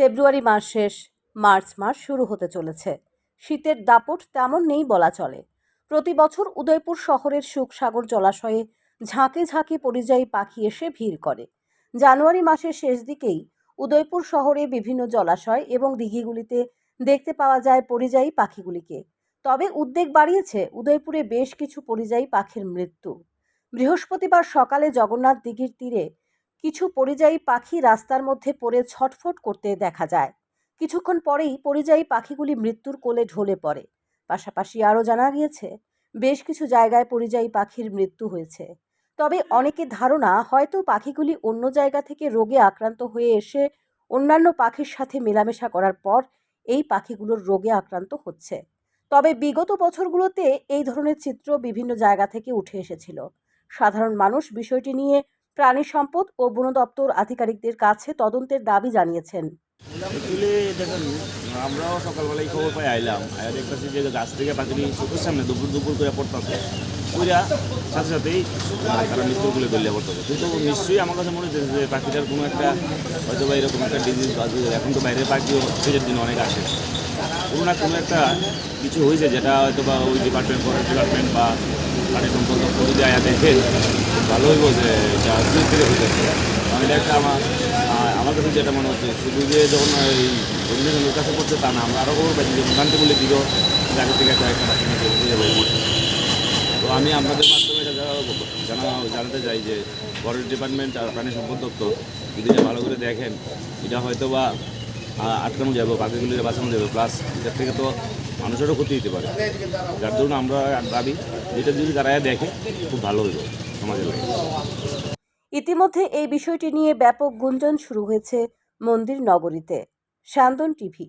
ফেব্রুয়ারি মাস শেষ, মার্চ মাস শুরু হতে চলেছে। শীতের দাপট তেমন নেই বলা চলে। প্রতি বছর উদয়পুর শহরের সুখসাগর জলাশয়ে ঝাঁকে ঝাঁকে পরিযায়ী পাখি এসে ভিড় করে। জানুয়ারি মাসের শেষ দিকেই উদয়পুর শহরে বিভিন্ন জলাশয় এবং দিঘিগুলিতে দেখতে পাওয়া যায় পরিযায়ী পাখিগুলিকে। তবে উদ্বেগ বাড়িয়েছে উদয়পুরে বেশ কিছু পরিযায়ী পাখির মৃত্যু। বৃহস্পতিবার সকালে জগন্নাথ দিঘির তীরে কিছু পরিযায়ী পাখি রাস্তার মধ্যে পড়ে ছটফট করতে দেখা যায়। কিছুক্ষণ পরেই পরিযায়ী পাখিগুলি মৃত্যুর কোলে ঢলে পড়ে। পাশাপাশি আরও জানা গিয়েছে, বেশ কিছু জায়গায় পরিযায়ী পাখির মৃত্যু হয়েছে। তবে অনেকের ধারণা, হয়তো পাখিগুলি অন্য জায়গা থেকে রোগে আক্রান্ত হয়ে এসে অন্যান্য পাখির সাথে মেলামেশা করার পর এই পাখিগুলোর রোগে আক্রান্ত হচ্ছে। তবে বিগত বছরগুলোতে এই ধরনের চিত্র বিভিন্ন জায়গা থেকে উঠে এসেছিল। সাধারণ মানুষ বিষয়টি নিয়ে প্রাণী সম্পদ ও বন দপ্তর আধিকারিকদের কাছে তদন্তের দাবি জানিয়েছেন। আমরাও সকালবেলায় খবর পাই, আইলাম। আয়া দেখতেছি যে গাছ থেকে পাখিটি চোখের সামনে দুপুর দুপুর করে পড়তেছে। পুরা সাথে সাথেই মানে তারা মৃত্যুগুলো গলিয়ে পড়তেছে কিন্তু নিশ্চয়ই আমার কাছে মনে হচ্ছে যে পাখিটার কোনো একটা হয়তো বা এরকম একটা ডিজিজ বা এখন তো বাইরের পাখিও শীতের দিন অনেক আসে। কোনো না কোনো একটা কিছু হয়েছে যেটা হয়তো বা ওই ডিপার্টমেন্ট ফরেস্ট ডিপার্টমেন্ট বা পানি সম্পদ যদি আয়া খুব ভালো হইব যে এটা এটা একটা আমার আমার কাছে যেটা মনে হচ্ছে, শুধু যে যখন এই অন্যজনের কাছে করছে তা না, আমরা আরও খবর পাচ্ছি যে মোটামুটি বলে দিল, জায়গা থেকে বুঝে যাবে। তো আমি আপনাদের মাধ্যমে এটা জানা জানাতে চাই যে ফরেস্ট ডিপার্টমেন্ট আর প্রাণী সম্পদ দপ্তর যদি ভালো করে দেখেন, এটা হয়তো বা আটকানো যাবে পাখিগুলিকে বাঁচানো যাবে। প্লাস এটার থেকে তো মানুষেরও ক্ষতি হতে পারে। যার জন্য আমরা দাবি যেটা যদি তারা দেখে, খুব ভালো হইব সমাজের ইতিমধ্যে এই বিষয়টি নিয়ে ব্যাপক গুঞ্জন শুরু হয়েছে মন্দির নগরীতে। শান্তন টিভি।